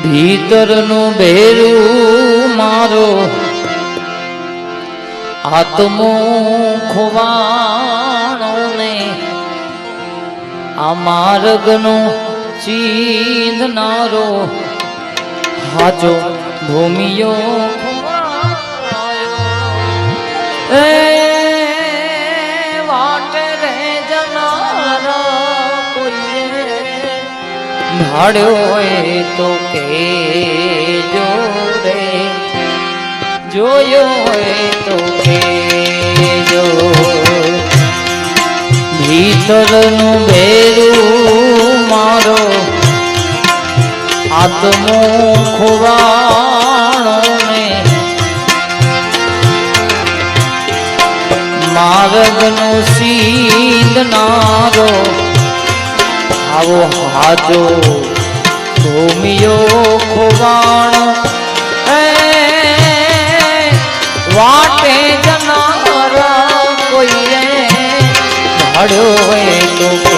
ભીતરનું ભેરું મારો. આત્મો ખોવાણો ને આ માર્ગનો ચીંધનારો હાજો ભૂમિયો ભાડ્યો હોય તો કે રે. જોયો હોય તો કે જો ભીતરનું બેરું મારો આત્મો ખોવાણો ને. માર્ગનો સીધનારો આવો હાજો. ભૂમિયો ખોવાણો. વાટે જનારા કોઈએ ભાડ્યો હોય તો